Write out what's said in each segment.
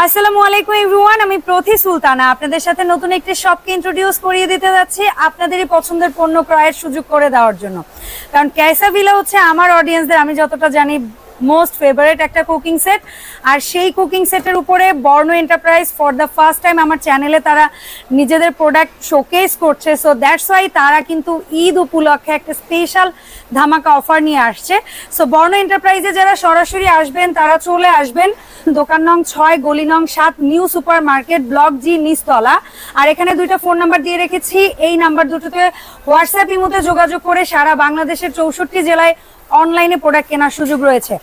আসসালামু আলাইকুম এভরিওয়ান, আমি প্রতি সুলতানা। আপনাদের সাথে নতুন একটি শপকে ইন্ট্রোডিউস করিয়ে দিতে যাচ্ছি আপনাদেরই পছন্দের পণ্য ক্রয়ের সুযোগ করে দেওয়ার জন্য। কারণ ক্যাসা ভিলা হচ্ছে আমার অডিয়েন্সদের আমি যতটা জানি মোস্ট ফেভারিট একটা কুকিং সেট। আর সেই কুকিং সেটের উপরে Borno enterprise for the first time আমার চ্যানেলে তারা নিজেদের প্রোডাক্ট শোকেস করছে। সো দ্যাটস ওয়াই তারা কিন্তু ঈদ উপলক্ষে একটা স্পেশাল ধামাকা অফার নিয়ে আসছে। সো বর্ণ এন্টারপ্রাইজে যারা সরাসরি আসবেন, তারা চলে আসবেন দোকান নং ছয়, গলি নং সাত, new super market block G, নিচতলা। আর এখানে দুইটা ফোন নাম্বার দিয়ে রেখেছি। এই নাম্বার দুটোতে হোয়াটসঅ্যাপ ইমোতে যোগাযোগ করে সারা বাংলাদেশের চৌষট্টি জেলায় অনলাইনে প্রোডাক্ট কেনার সুযোগ রয়েছে।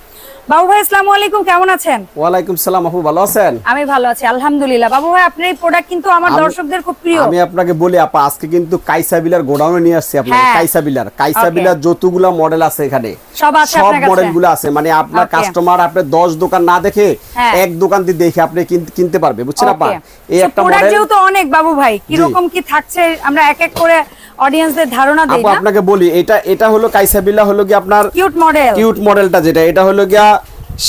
বাবু ভাই আসসালামু আলাইকুম কেমন আছেন? ওয়ালাইকুম সালাম আপু ভালো আছেন? আমি ভালো আছি আলহামদুলিল্লাহ। বাবু ভাই আপনার এই প্রোডাক্ট কিন্তু আমার দর্শকদের খুব প্রিয়। আমি আপনাকে বলি আপা আজকে কিন্তু কাইসা বিলার গোডাউনে নিয়ে আসছি আপনাকে হ্যাঁ। কাইসা বিলার। কাইসা বিলার যতগুলা মডেল আছে এখানে সব আছে সব কাছে? আছে। মানে আপনার কাস্টমার আপনি 10 দোকান না দেখে হ্যাঁ। এক দোকান দিয়ে দেখে আপনি কিন- কিনতে পারবে বুঝছেন আপা? এই একটা মডেল যেহেতু অনেক বাবু ভাই কীরকম কি থাকছে? আমরা এক এক করে অডিয়েন্সদের ধারণা দেই না। আপনাকে বলি এটা এটা হলো কাইসা বিলা হলো কি আপনার কিউট মডেল কিউট মডেলটা যেটা এটা হলো গিয়া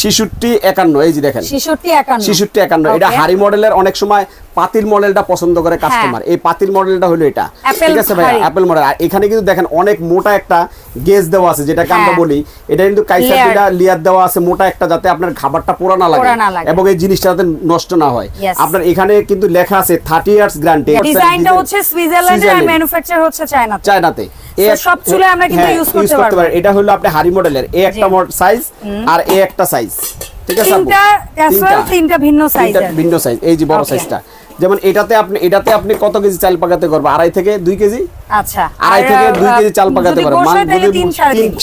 শিশুটি একান্ন এই যে দেখেন। শিশুটি একান্ন। শিশুটি একান্ন এটা হারি হাড়ি মডেলের অনেক সময় পাতিল মডেলটা পছন্দ করে কাস্টমার এই পাতিল মডেলটা হলো এটা। হ্যাঁ। ঠিক আছে ভাই। অ্যাপেল মডেল আর এখানে কিন্তু দেখেন অনেক মোটা একটা গেজ দেওয়া আছে যেটাকে আমরা হ্যাঁ। বলি। এটা কিন্তু কাইসা Layer। লিয়ার দেওয়া আছে মোটা একটা যাতে আপনার খাবারটা পোড়া না লাগে। এবং এই জিনিসটা যাতে নষ্ট না হয়। আপনার এখানে কিন্তু লেখা আছে থার্টি ইয়ার্স গ্যারান্টি ডিজাইনটা হচ্ছে সুইজারল্যান্ডের আর ম্যানুফ্যাকচার হচ্ছে চায়নাতে চায়নাতে এই সব চুলে আমরা কিন্তু হ্যাঁ, use করতে পারব। এটা হলো আপনি হাড়ি মডেলের এ একটা সাইজ আর এ একটা সাইজ ঠিক আছে তিনটা তিনটা। ভিন্ন সাইজের ভিন্ন সাইজ এই যে বড়. সাইজটা যেমন এটাতে আপনি এটাতে আপনি কত কেজি চাল পাকাতে করবে? আড়াই থেকে দুই কেজি? আচ্ছা। আড়াই থেকে দুই কেজি চাল পাকাতে পারবে। গোশ তিন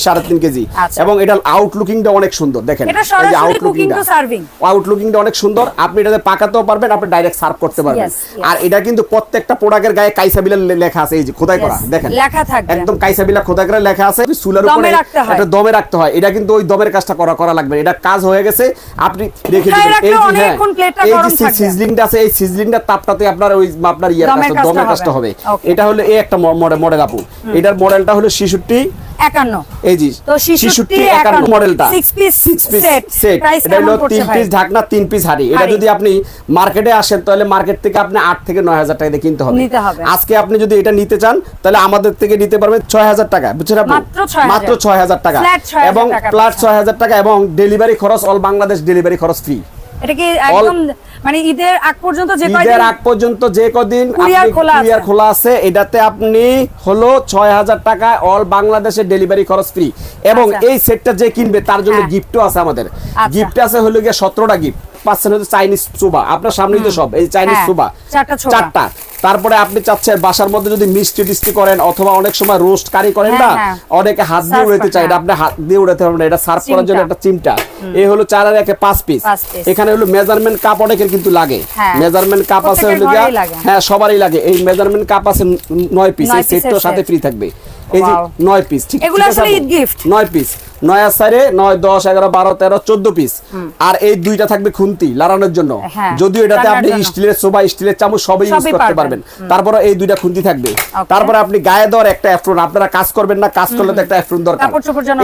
সাড়ে তিন। কেজি। আচ্ছা। এবং এটা আউটলুকিংটা অনেক সুন্দর দেখেন। এই যে সরাসরি outlooking cooking টা। আউটলুকিংটা অনেক সুন্দর। আপনি এটাতে পাকাতেও পারবেন আপনি ডাইরেক্ট সার্ভ করতে পারবেন. আর এটা কিন্তু প্রত্যেকটা প্রোডাক্টের গায়ে কাইসাবিলা লেখা আছে এই যে খোদাই করা দেখেন। লেখা থাকবে। একদম কাইসাবিলা খোদাই করে লেখা আছে। চুলার দমে উপরে। এটা দমে রাখতে হয়। এটা কিন্তু ওই দমের কাজটা করা করা লাগবে এটা কাজ হয়ে গেছে। আপনি রেখে উঠায় দিবেন এই যে হ্যাঁ, এই যে সিজলিংটা আছে এই সিজলিংটার তাপটাতে আপনার ওই আপনার ইয়ার দমের কাজটা দমের হবে। কাজটা হবে। এটা হলো এই একটা মডেল আপু। এটার মডেলটা হলো শিশুটি একান্ন। এই যে তো 66 শিশুটি একান্ন। একান্ন মডেলটা। Six piece set। সেট এটা হলো কেমন পড়ছে তিন ভাই? পিস ঢাকনা তিন পিস হাড়ি। এটা যদি আপনি মার্কেটে আসেন তাহলে মার্কেট থেকে আপনি আট থেকে নয় হাজার টাকা দিয়ে কিনতে হবে। আজকে আপনি যদি এটা নিতে চান তাহলে আমাদের থেকে নিতে পারবেন ছয় হাজার টাকা। বুঝছেন আপনি মাত্র 6,000 মাত্র ছয় হাজার টাকা। এবং প্লাস পাচ্ছেন। ছয় হাজার টাকা এবং ডেলিভারি খরচ অল বাংলাদেশ ডেলিভারি খরচ ফ্রি এটা কি একদম মানে ঈদের আগ পর্যন্ত যে ঈদের আগ পর্যন্ত যে কদিন খোলা কুরিয়ার খোলা আছে এটাতে আপনি হলো ছয় হাজার টাকা অল বাংলাদেশের ডেলিভারি খরচ ফ্রি এবং আচ্ছা। এই সেটটা যে কিনবে তার জন্য হ্যাঁ। গিফটও আছে আমাদের আচ্ছা। গিফট আছে হলো গিয়ে সতেরোটা গিফট পাচ্ছেন হচ্ছে চাইনিজ সোবা আপনার সামনেই তো সব এই চাইনিজ হ্যাঁ, সোবা চারটা তারপরে আপনি চাচ্ছেন বাসার মধ্যে যদি মিষ্টি টিষ্টি করেন অথবা অনেক সময় রোস্ট কারি করেন হ্যাঁ, না হ্যাঁ। অনেকে হাত দিয়ে উড়াতে চায় আপনি হাত দিয়ে উড়াতে পারবেন এটা সার্ভ করার জন্য একটা চিমটা এই হলো চার আর একে পাঁচ পিস এখানে হলো মেজারমেন্ট কাপ অনেকের কিন্তু লাগে। মেজারমেন্ট কাপ আছে হলো। হ্যাঁ সবারই লাগে। এই মেজারমেন্ট কাপ আছে নয় পিস এই সেটটার সাথে ফ্রি থাকবে। এই যে নয় পিস ঠিক এগুলো আসলে ঈদ gift। নয় পিস নয় আর সাইডে নয় দশ এগারো বারো তেরো চোদ্দ পিস আর এই দুইটা থাকবে খুন্তি লাড়ানোর জন্য। হ্যাঁ, যদিও এটাতে আপনি স্টিলের স্টিলের চামচ সবই ইউজ করতে পারবেন। তারপরে এই দুইটা খুন্তি থাকবে। তারপরে আপনি গায়ে দেওয়ার একটা অ্যাপ্রন আপনারা কাজ করবেন না কাজ করলে তো একটা অ্যাপ্রন দরকার।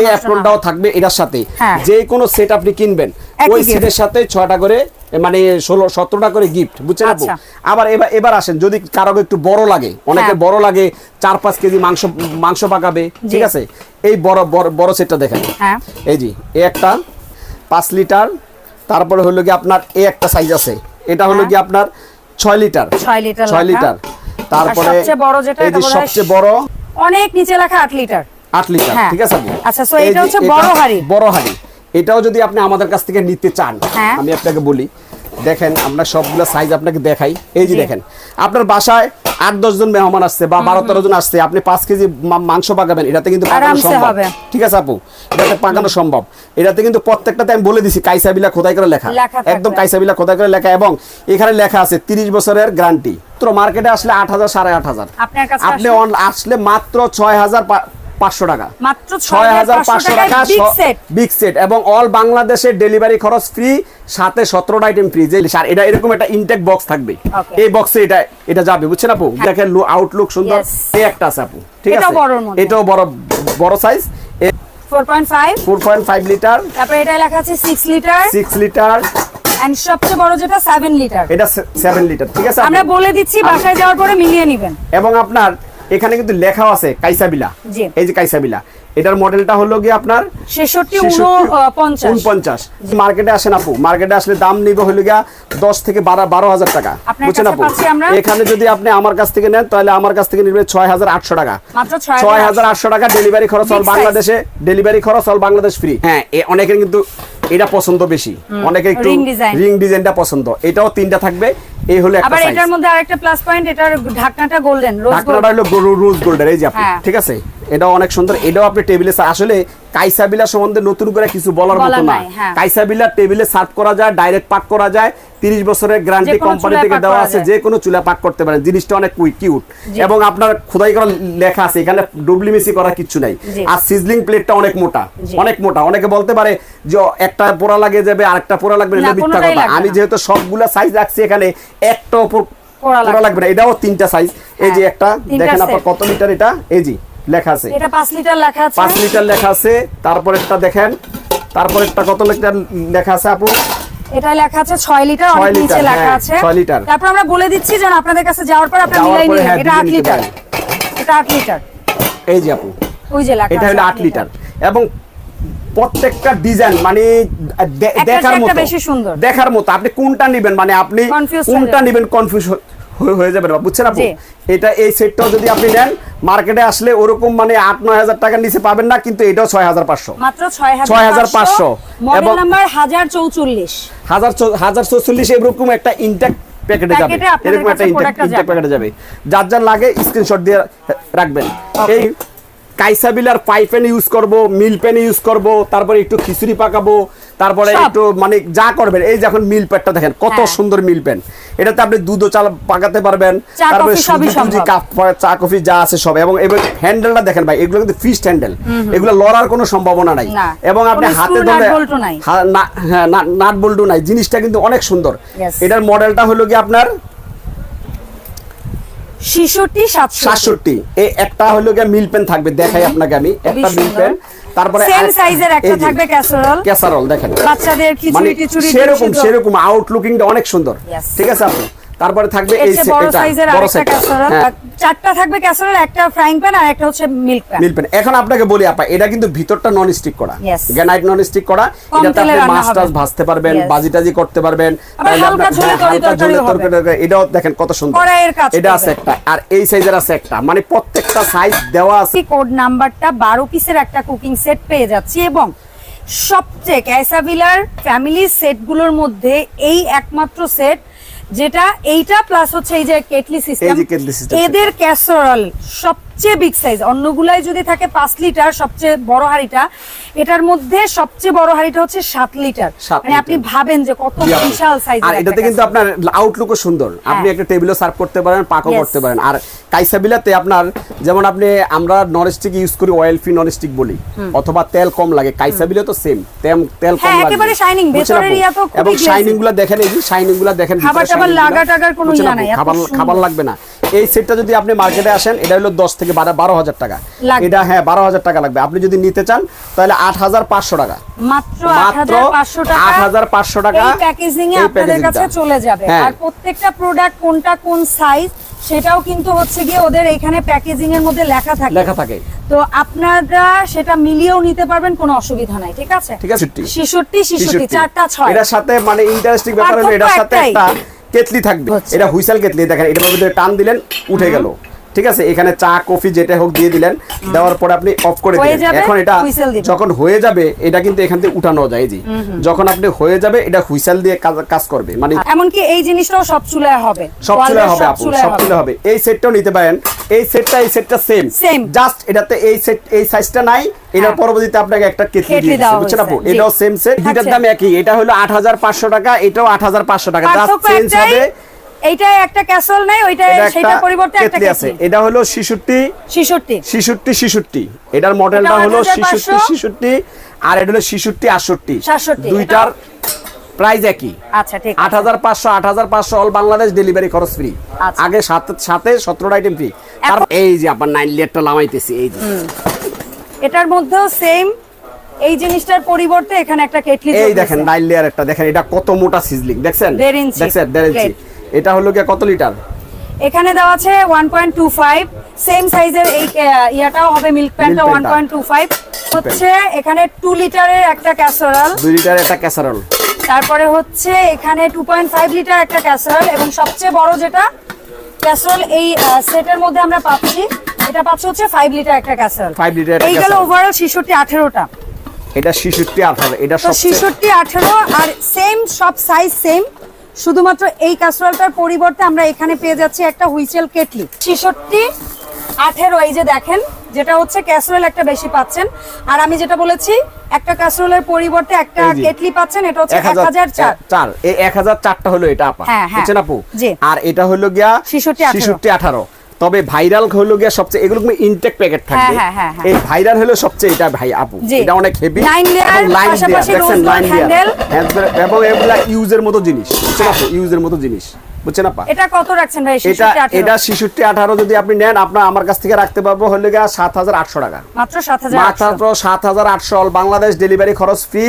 এই অ্যাপ্রনটাও থাকবে এটার সাথে। হ্যাঁ। যে কোনো সেট আপনি কিনবেন। ওই সেটের সাথে ছয়টা করে মানে ষোলো সতেরোটা করে গিফট বুঝছেন আপু? আচ্ছা। আবার এবার এবার আসেন যদি কারও একটু বড় লাগে অনেকে হ্যাঁ। বড় লাগে চার পাঁচ কেজি মাংস মাংস পাকাবে ঠিক আছে? এই বড় বড় বড় সেটটা দেখেন। হ্যাঁ। এই জি এ একটা পাঁচ লিটার তারপরে হলো কি আপনার এ একটা সাইজ আছে। এটা হলো হ্যাঁ। কি আপনার ছয় লিটার। ছয় লিটার ছয় লিটার। তারপরে সবচেয়ে বড় এই যে সবচেয়ে বড় অনেক নিচে লেখা আট লিটার। আট লিটার হ্যাঁ। ঠিক আছে আচ্ছা, এটা হচ্ছে বড় হাঁড়ি। বড় হাঁড়ি। এটাও যদি আপনি আমাদের কাছ থেকে নিতে চান হ্যাঁ। আমি আপনাকে বলি দেখেন আমরা সবগুলো সাইজ আপনাকে দেখাই। এই যে দেখেন আপনার বাসায় আট দশ জন মেহমান আসছে বা বারো তেরো জন আসছে আপনি পাঁচ কেজি মাংস পাকাবেন এটাতে কিন্তু পাকানো সম্ভব। ঠিক আছে আপু এটাতে পাকানো সম্ভব। এটাতে কিন্তু প্রত্যেকটাতে আমি বলে দিছি কাইসাবিলা খোদাই করে লেখা। একদম কাইসাবিলা খোদাই করে লেখা এবং এখানে লেখা আছে তিরিশ বছরের গ্যারান্টি তো মার্কেটে আসলে আট হাজার সাড়ে আট হাজার। আপনি আসলে মাত্র ছয় হাজার পাঁচশো টাকা। মাত্র ছয় হাজার পাঁচশো টাকা বিগ সেট এবং অল বাংলাদেশের ডেলিভারি খরচ ফ্রি সাথে সতেরোটা আইটেম ফ্রি যে আর এটা এরকম একটা ইনটেক বক্স থাকবে। এই বক্সে এটা এটা যাবে বুঝছেন আপু? দেখেন আউটলুক সুন্দর. এই একটা আছে আপু ঠিক আছে? এটাও বড় বড় size four point five four point five litre তারপরে এটা লেখা আছে six litre six litre and সবচেয়ে বড় যেটা সেভেন লিটার এটা সেভেন লিটার ঠিক আছে আমরা বলে দিচ্ছি বাসায় যাওয়ার পরে মিলিয়ে নেবেন। এবং আপনার এখানে কিন্তু লেখাও আছে কাইসাবিলা। এই যে কাইসাবিলা। এটার মডেলটা হলো গিয়ে আপনার উনপঞ্চাশ। মার্কেটে আসেন আপু মার্কেটে আসলে দাম নিবে হলো গিয়া দশ থেকে বারো বারো হাজার টাকা। বুঝছেন আপু? এখানে যদি আপনি আমার কাছ থেকে নেন তাহলে আমার কাছ থেকে নিবে ছয় হাজার আটশো টাকা। ছয় হাজার আটশো। টাকা ডেলিভারি খরচ অল বাংলাদেশে ডেলিভারি খরচ অল বাংলাদেশ ফ্রি হ্যাঁ অনেকের কিন্তু এটা পছন্দ বেশি। অনেকে একটু রিং ডিজাইনটা পছন্দ। এটাও তিনটা থাকবে। এই হলো একটা আবার এটার মধ্যে আরেকটা প্লাস পয়েন্ট এটার ঢাকনাটা গোল্ডেন রোজ ঢাকনাটা হলো রোজ গোল্ডের এই যে আপনি হ্যাঁ। ঠিক আছে? এটাও অনেক সুন্দর। এটাও আপনি টেবিলে আসলে কাইসাবিলা সম্বন্ধে নতুন করে কিছু বলার মতো না। নাই, হ্যাঁ। কাইসাবিলা টেবিলে সার্ভ করা যায় ডাইরেক্ট পাক করা যায়। তিরিশ বছরের গ্যারান্টি কোম্পানি থেকে দেওয়া আছে যে কোনো চুলা পাক করতে পারেন। জিনিসটা অনেক কিউট এবং আপনার খোদাই করা লেখা আছে এখানে ডুবলি মিসি করা কিছু নাই। আর সিজলিং প্লেটটা অনেক মোটা অনেক মোটা। অনেকে বলতে পারে যে একটা পোড়া লাগে যাবে আরেকটা পোড়া লাগবে এটা মিথ্যা কথা। আমি যেহেতু সবগুলা সাইজ রাখছি এখানে একটা ওপর পোড়া পোড়া লাগবে। না এটাও তিনটা সাইজ এই যে হ্যাঁ, একটা দেখেন আপনার কত লিটার এটা? এই জি লেখা আছে। এটা পাঁচ লিটার লেখা আছে। পাঁচ লিটার লেখা আছে তারপর একটা দেখেন তারপর একটা কত লিটার লেখা আছে আপু? এটা লেখা আছে ছয় লিটার ছয় অনেক নিচে লেখা হ্যাঁ, আছে। ছয় লিটার। তারপর আমরা বলে দিচ্ছি যেন আপনাদের কাছে যাওয়ার পর আপনারা মিলাই নিন। হ্যাঁ, এটা আট বুঝে নিতে লিটার এটা আট লিটার এই যে আপু। ওই যে লেখা এটা হলো আট লিটার এবং প্রত্যেকটা ডিজাইন মানে দেখার মতো। দেখার মতো। আপনি কোনটা নেবেন? মানে আপনি কোনটা নেবেন কনফিউজ হয়ে যাবেন বুঝছেন আপু? এটা এই সেটটাও যদি আপনি নেন মার্কেটে আসলে ওরকম মানে আট নয় হাজার টাকার নিচে পাবেন না কিন্তু এটাও ছয় হাজার পাঁচশো। মাত্র ছয় হাজার 6500 মডেল এবং- নাম্বার হাজার চৌচল্লিশ। হাজার হাজার চৌচল্লিশ এরকম একটা ইনটেক প্যাকেটে যাবে। এরকম একটা যাবে। প্যাকেটে যাবে। যার যার লাগে স্ক্রিনশট দিয়ে রাখবেন। এই কাইসাবিলার পাই পেন ইউজ করব মিল পেন ইউজ করব তারপরে একটু খিচুড়ি পাকাবো তারপরে একটু মানে যা করবেন এই যখন মিল প্যাডটা দেখেন কত হ্যাঁ। সুন্দর মিল পেন। এটাতে আপনি দুধও চাল পাকাতে পারবেন তারপরে সুজি কাপ চা কফি যা আছে সব। এবং এবার হ্যান্ডেলটা দেখেন ভাই এগুলো কিন্তু ফিস্ট হ্যান্ডেল এগুলো লড়ার কোনো সম্ভাবনা নাই। এবং আপনি হাতে ধরে হ্যাঁ নাট বল্টু নাই। জিনিসটা কিন্তু অনেক সুন্দর. এটার মডেলটা হলো কি আপনার? ছিষট্টি সাতষট্টি। সাতষট্টি। এই একটা হলো গিয়ে মিল পেন থাকবে দেখাই আপনাকে আমি। একটা মিল প্যান পেন। তারপরে সেম সাইজের একটা এই যে, থাকবে ক্যাসারোল ক্যাসারোল দেখেন। বাচ্চাদের মানে খিচুড়ি সেরকম আউটলুকিংটা অনেক সুন্দর। ঠিক আছে আপু? তারপরে থাকবে এই বড় সাইজের আরেকটা সেটটা। হ্যাঁ, চারটা থাকবে ক্যাসারোল একটা ফ্রাইং প্যান আর একটা হচ্ছে মিল্ক প্যান মিল পেন এখন আপনাকে বলি আপা এটা কিন্তু ভিতরটা নন স্টিক করা. গ্রানাইট নন স্টিক করা। এটাতে আপনি মাছ টাছ ভাজতে পারবেন Yes. বাজি টাজি করতে পারবেন। এটাও দেখেন কত সুন্দর। এটা আছে একটা। আর এই সাইজের আছে একটা। মানে প্রত্যেকটা সাইজ দেওয়া আছে। কোড নাম্বারটা বারো পিসের একটা কুকিং সেট পেয়ে যাচ্ছি এবং সবচেয়ে ক্যাসাবিলার ফ্যামিলি সেটগুলোর মধ্যে এই একমাত্র সেট যেটা এইটা প্লাস হচ্ছে এই যে কেটলি সিস্টেম এদের ক্যাসোরল সব সবচেয়ে বিগ সাইজ অন্যগুলাই যদি থাকে পাঁচ লিটার সবচেয়ে বড় হাড়িটা এটার মধ্যে সবচেয়ে বড় হাড়িটা হচ্ছে সাত লিটার। মানে আপনি ভাবেন যে কত বিশাল সাইজ আর এটাতে কিন্তু আপনার আউটলুকও সুন্দর। আপনি একটা টেবিলও সার্ভ করতে পারেন পাকও করতে পারেন। আর কাইসাবিলাতে আপনার যেমন আপনি আমরা নন স্টিক ইউজ করি অয়েল ফ্রি নন স্টিক বলি অথবা তেল কম লাগে। কাইসাবিলে তো সেম তেল তেল কম হ্যাঁ, লাগে। একেবারে বুঝছেন ভেতরের ইয়া তো এবং শাইনিংগুলো দেখেন এই যে শাইনিংগুলো দেখেন খাবার টাবার লাগা টাগার কোনো ইয়া নাই, খাবার খাবার লাগবে না। এই সেটটা যদি আপনি মার্কেটে আসেন এটা হলো দশ থেকে বারো বারো হাজার টাকা। এটা হ্যাঁ বারো হাজার টাকা লাগবে। আপনি যদি নিতে চান তাহলে আট হাজার পাঁচশো টাকা। মাত্র 8500 টাকা 8500 টাকা প্যাকেজিং এ আপনাদের কাছে চলে যাবে। হ্যাঁ। আর প্রত্যেকটা প্রোডাক্ট কোনটা কোন সাইজ সেটাও কিন্তু হচ্ছে গিয়ে ওদের এখানে প্যাকেজিং এর মধ্যে লেখা থাকে। লেখা থাকে। তো আপনারা সেটা মিলিয়েও নিতে পারবেন কোনো অসুবিধা নাই ঠিক আছে? ঠিক আছে ছিষট্টি ছিষট্টি চারটা ছয়। এটার সাথে মানে ইন্টারেস্টিং ব্যাপার হলো এটার সাথে একটা কেতলি থাকবে। এটা হুইসেল কেতলি দেখেন এটার মধ্যে টান দিলেন উঠে গেল। ঠিক আছে? এখানে চা কফি যেটা হোক দিয়ে দিলেন। দেওয়ার পরে আপনি অফ করে দিলেন। এখন এটা যখন হয়ে যাবে এটা কিন্তু এখান থেকে উঠানো যায় জি যখন আপনি হয়ে যাবে এটা হুইসেল দিয়ে কাজ- করবে। মানে এমনকি এই জিনিসটাও সব চুলায় হবে। সব চুলে হবে আপু সব চুলে হবে। এই সেটটাও নিতে পারেন। এই সেটটা এই সেটটা সেম। জাস্ট এটাতে এই সেট এই সাইজটা নাই। এটার হ্যাঁ। পরবর্তীতে আপনাকে একটা কেটলি দিয়ে দিচ্ছে বুঝছেন আপু? এটাও সেম সেট দুইটার আচ্ছা। দাম একই। এটা হলো আট হাজার পাঁচশো টাকা এটাও আট হাজার পাঁচশো টাকা। জাস্ট চেঞ্জ হবে। এইটাই একটা ক্যাসল নাই ওইটা সেটা পরিবর্তে একটা আছে। এটা হলো শিশুটি। ছিষট্টি শিশুটি শিশুটি। এটার মডেলটা হলো 8500 শিশুটি শিশুটি আর এটা হলো শিশুটি আটষট্টি। 67 দুইটার প্রাইস একই। আচ্ছা ঠিক আট হাজার পাঁচশো আট হাজার পাঁচশো অল বাংলাদেশ ডেলিভারি খরচ ফ্রি আচ্ছা। আগে সাত সাথে সতেরোটা আইটেম ফ্রি তারপর এই যে আপনার নাইন লিটারটা লামাইতেছি এই যে। এটার মধ্যেও সেম এই জিনিসটার পরিবর্তে এখানে একটা কেটলি এই দেখেন নাইল লেয়ার একটা। দেখেন এটা কত মোটা সিজলিং দেখছেন? এটা হলো গিয়ে কত লিটার? এখানে দেওয়া আছে one point two five same সাইজের এই ইয়াটাও হবে মিল্ক পয়েন্ট ফাইভ হচ্ছে এখানে টু লিটারের একটা ক্যাসোরাল দুই লিটার একটা ক্যাসারল তারপরে হচ্ছে এখানে টু পয়েন্ট ফাইভ লিটার একটা ক্যাসোরাল এবং সবচেয়ে বড় যেটা ক্যাসোরাল এই সেটের মধ্যে আমরা পাচ্ছি এটা পাচ্ছি হচ্ছে ফাইভ লিটার একটা ক্যাসোরাল 5 লিটার এই গেল। ওভারঅল ছিষট্টি আঠেরোটা। এটা শিশুটি আঠারো এটা তো সবচেয়ে ছিষট্টি আঠেরো আর সেম সব সাইজ সেম শুধুমাত্র এই ক্যাসরোলটার পরিবর্তে আমরা এখানে পেয়ে যাচ্ছি একটা হুইসেল কেটলি। ছেষট্টি আঠেরো এই যে দেখেন যেটা হচ্ছে ক্যাসরোল একটা বেশি পাচ্ছেন। আর আমি যেটা বলেছি একটা ক্যাসরোলের পরিবর্তে একটা কেটলি পাচ্ছেন এটা হচ্ছে 1004 4 এই 1004 টা হলো এটা আপা। হ্যাঁ হ্যাঁ। আর এটা হলো গিয়া 66 18 তবে ভাইরাল হলো গিয়া সবচেয়ে এগুলো ইনটেক প্যাকেট থাকবে হ্যাঁ, হ্যাঁ, হ্যাঁ। এই ভাইরাল হলো সবচেয়ে এটা ভাই আপু। এটা অনেক হেভি লাইন পাশাপাশি দেখছেন লাইন handle। এবং এগুলা ইউজের মতো জিনিস বুঝছেন আপু ইউজের মতো জিনিস বুঝছেন আপা? এটা কত রাখছেন ভাই? এটা এটা শিশুটি আঠারো যদি আপনি নেন আপনার আমার কাছ থেকে রাখতে পারব হলে গিয়া সাত হাজার আটশো টাকা। মাত্র সাত হাজার আটশো। মাত্র সাত হাজার আটশো বাংলাদেশ ডেলিভারি খরচ ফ্রি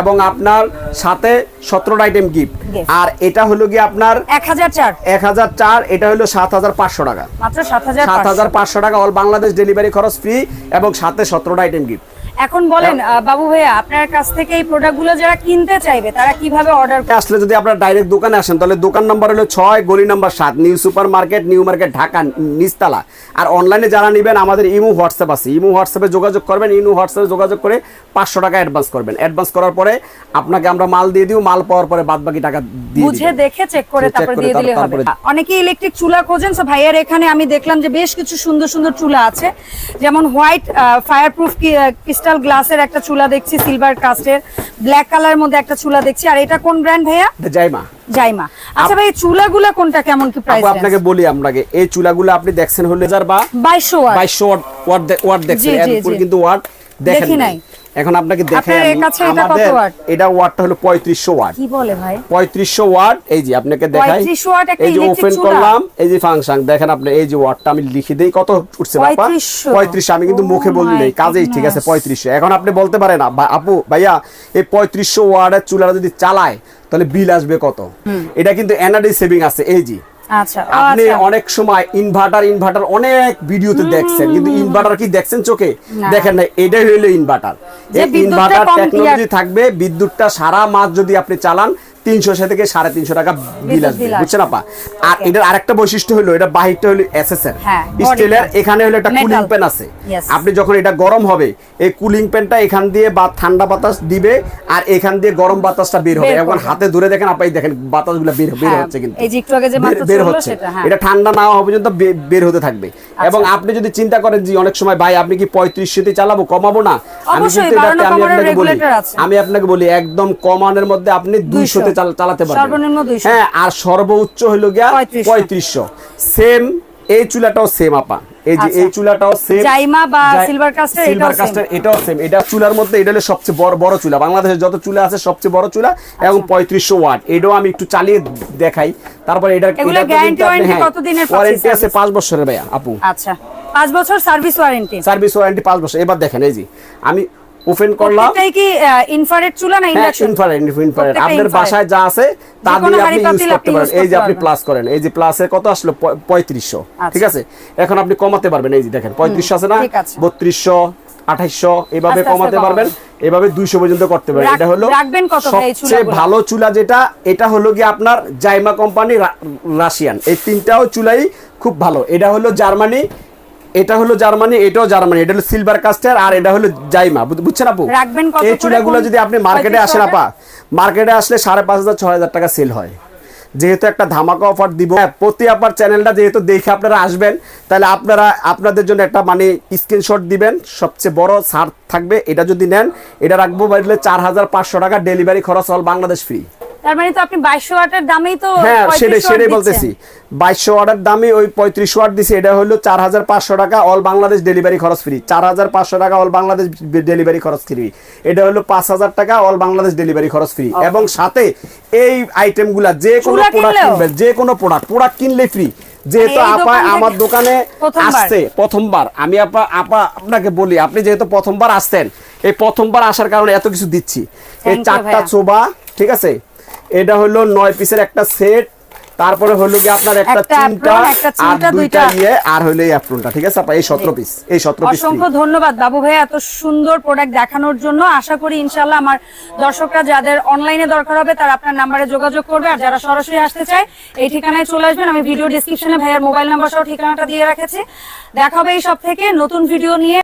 এবং আপনার সাথে সতেরোটা আইটেম গিফট আর এটা হলো গিয়ে আপনার এক হাজার চার। এক হাজার চার এটা হলো সাত হাজার পাঁচশো টাকা। মাত্র সাত হাজার সাত পাঁচশো। হাজার পাঁচশো টাকা অল বাংলাদেশ ডেলিভারি খরচ ফ্রি এবং সাথে সতেরোটা আইটেম গিফট এখন বলেন বাবু ভাইয়া আপনার কাছ থেকে এই প্রোডাক্টগুলো যারা কিনতে চাইবে তারা কীভাবে অর্ডার আসলে যদি আপনার ডাইরেক্ট দোকানে আসেন তাহলে দোকান নাম্বার হলো ছয় গলি নাম্বার সাত new super market new market Dhaka নিচতলা। আর অনলাইনে যারা নেবেন আমাদের ইমো হোয়াটসঅ্যাপ আছে। ইমো হোয়াটসঅ্যাপে যোগাযোগ করবেন ইমো হোয়াটসঅ্যাপে যোগাযোগ করে পাঁচশো টাকা অ্যাডভান্স করবেন। অ্যাডভান্স করার পরে আপনাকে আমরা মাল দিয়ে দিব মাল পাওয়ার পরে বাদ বাকি টাকা দিয়ে বুঝে দেখে চেক করে তারপর দিয়ে দিলে হবে। অনেকে ইলেকট্রিক চুলা খোঁজেন সো ভাইয়ের এখানে আমি দেখলাম যে বেশ কিছু সুন্দর সুন্দর চুলা আছে। যেমন হোয়াইট ফায়ার প্রুফ ক্রিস্টাল গ্লাসের একটা চুলা দেখছি সিলভার কাস্টের ব্ল্যাক কালার মধ্যে একটা চুলা দেখছি। আর এটা কোন ব্র্যান্ড ভাইয়া? জাইমা জাইমা আচ্ছা ভাই চুলা চুলাগুলা কোনটা কেমন কি প্রাইস আপনাকে বলি আপনাকে এই চুলাগুলো আপনি দেখছেন হলে হাজার বা বাইশশো ওয়াট। বাইশশো ওয়াট ওয়াট দেখছেন। কিন্তু ওয়াট দেখেন নাই। এখন আপনাকে দেখে আমাদের এটা ওয়াটটা হলো পঁয়ত্রিশশো ওয়াট। কি বলে ভাই? পঁয়ত্রিশশো ওয়াট এই যে আপনাকে দেখাই। 3500 ওয়াট একটা এই যে ওপেন করলাম এই যে ফাংশন দেখেন আপনি এই যে ওয়াটটা আমি লিখে দেই কত উঠছে বাপা 3500 পঁয়ত্রিশশো আমি কিন্তু মুখে বলি নেই কাজেই ঠিক আছে goodness. পঁয়ত্রিশশো। এখন আপনি বলতে পারেন না আপু ভাইয়া এই পঁয়ত্রিশশো ওয়াটের চুলাটা যদি চালায় তাহলে বিল আসবে কত? এটা কিন্তু এনার্জি সেভিং আছে এই যে। আপনি আচ্ছা। অনেক সময় ইনভার্টার ইনভার্টার অনেক ভিডিওতে দেখছেন কিন্তু ইনভার্টার কি দেখছেন চোখে? দেখেন না এটাই হইল ইনভার্টার এই ইনভার্টার টেকনোলজি থাকবে বিদ্যুৎটা সারা মাস যদি আপনি চালান তিনশো থেকে সাড়ে তিনশো টাকা বিল আসবে বুঝছেন আপা? আর এটার আরেকটা বৈশিষ্ট্য হলো এটা বাহিরটা হলো এসএসএর হ্যাঁ, স্টিলের। এখানে হলো একটা কুলিং প্যান আছে। আপনি যখন এটা গরম হবে এই কুলিং প্যানটা এখান দিয়ে বা ঠান্ডা বাতাস দিবে আর এখান দিয়ে গরম বাতাসটা বের হবে। এখন হাতে ধরে দেখেন আপনি দেখেন বাতাসগুলো বের বের হ্যাঁ, হচ্ছে কিন্তু। এই যে একটু আগে যে বের- বের হচ্ছে। সেটা, হ্যাঁ। এটা ঠান্ডা না হওয়া পর্যন্ত বের হতে থাকবে। এবং আপনি যদি চিন্তা করেন যে অনেক সময় ভাই আপনি কি পঁয়ত্রিশশোতে চালাবো? কমাবো না? আমি কিন্তু আমি আপনাকে বলি আমি আপনাকে বলি একদম কমানোর মধ্যে আপনি দুইশোতে চালাতে পারবেন সর্বনিম্ন 200 হ্যাঁ আর সর্বোচ্চ হলো গিয়া 3500 পঁয়ত্রিশশো। সেম এই চুলাটাও সেম আপা। এই যে আচ্ছা। এই চুলাটাও সেম জাইমা বা cast এর সিলভার কাস্টের এটাও সেম এটা চুলার মধ্যে এটা হলো সবচেয়ে বড় বড় চুলা। বাংলাদেশের যত চুলা আছে সবচেয়ে বড় চুলা এবং আচ্ছা। পঁয়ত্রিশশো ওয়াট। এটাও আমি একটু চালিয়ে দেখাই। তারপরে এটা এগুলো guarantee warranty কতদিনের পাচ্ছি ওয়ারেন্টি আছে service? পাঁচ বছরের ভাইয়া আপু। আচ্ছা। পাঁচ বছর সার্ভিস ওয়ারেন্টি সার্ভিস ওয়ারেন্টি পাঁচ বছর। এবার দেখেন এই যে আমি ওপেন করলাম। প্রত্যেকটাই কি ইনফ্রারেড চুলা না ইন্ডাকশন ইনফ্রারেড ইনফ্রারেড আপনার বাসায় যা আছে তা দিয়ে আপনি ইউজ করতে পারেন। এই যে আপনি প্লাস করেন এই যে প্লাসের কত আসলো? প- পঁয়ত্রিশশো। আচ্ছা। ঠিক আছে? এখন আপনি কমাতে পারবেন এই যে দেখেন পঁয়ত্রিশশো আছে না? ঠিক আছে। বত্রিশশো আঠাইশশো এভাবে কমাতে পারবেন এভাবে দুইশো পর্যন্ত করতে পারেন এটা হলো রাখবেন কত ভাই এই সবচেয়ে ভালো চুলা যেটা এটা হলো কি আপনার জাইমা কোম্পানি রাশিয়ান। এই তিনটাও চুলাই খুব ভালো। এটা হলো জার্মানি এটা হলো জার্মানি এটাও জার্মানি এটা হলো সিলভার কাস্টার আর এটা হলো জাইমা। বুঝছেন আপু? এই চুলাগুলো যদি আপনি মার্কেটে আসেন আপা মার্কেটে আসলে সাড়ে পাঁচ হাজার ছয় হাজার টাকা সেল হয়। যেহেতু একটা ধামাকা অফার দিব হ্যাঁ, প্রতি আপার চ্যানেলটা যেহেতু দেখে আপনারা আসবেন তাহলে আপনারা আপনাদের জন্য একটা মানে স্ক্রিনশট দিবেন। সবচেয়ে বড় ছাড় থাকবে এটা যদি নেন এটা রাখব বাড়লে চার হাজার পাঁচশো টাকা ডেলিভারি খরচ হল বাংলাদেশ ফ্রি তার মানে তো আপনি বাইশশো ওয়াটের দামেই তো হ্যাঁ সেটাই সেটাই বলতেছি। বাইশশো ওয়াটের দামে ওই পঁয়ত্রিশ ওয়াট দিছে এটা হলো চার হাজার পাঁচশো টাকা অল বাংলাদেশ ডেলিভারি খরচ ফ্রি চার হাজার পাঁচশো টাকা অল বাংলাদেশ ডেলিভারি খরচ ফ্রি এটা হলো পাঁচ হাজার টাকা অল বাংলাদেশ ডেলিভারি খরচ ফ্রি এবং সাথে এই আইটেমগুলা যে কোনো প্রোডাক্ট? কিনবেন যে কোনো প্রোডাক্ট প্রোডাক্ট কিনলে ফ্রি যেহেতু আপা আমার দোকানে আসছে প্রথমবার। আমি আপা আপা আপনাকে বলি আপনি যেহেতু প্রথমবার আসছেন এই প্রথমবার আসার কারণে এত কিছু দিচ্ছি। এই চারটা। চোবা ঠিক আছে? এটা হলো নয় পিসের একটা সেট তারপরে হলো কি আপনার একটা একটা আর দুইটা ইয়ে আর হলো এই অ্যাপ্রনটা ঠিক আছে? আপা এই সতেরো পিস এই সতেরো পিস অসংখ্য ধন্যবাদ বাবু ভাই এত সুন্দর প্রোডাক্ট দেখানোর জন্য। আশা করি ইনশাল্লাহ আমার দর্শকরা যাদের অনলাইনে দরকার হবে তারা আপনার নাম্বারে যোগাযোগ করবে। আর যারা সরাসরি আসতে চায় এই ঠিকানায় চলে আসবেন। আমি ভিডিও ডিসক্রিপশনে ভাইয়ার মোবাইল নাম্বার সহ ঠিকানাটা দিয়ে রেখেছি। দেখা হবে এই সব থেকে নতুন ভিডিও নিয়ে।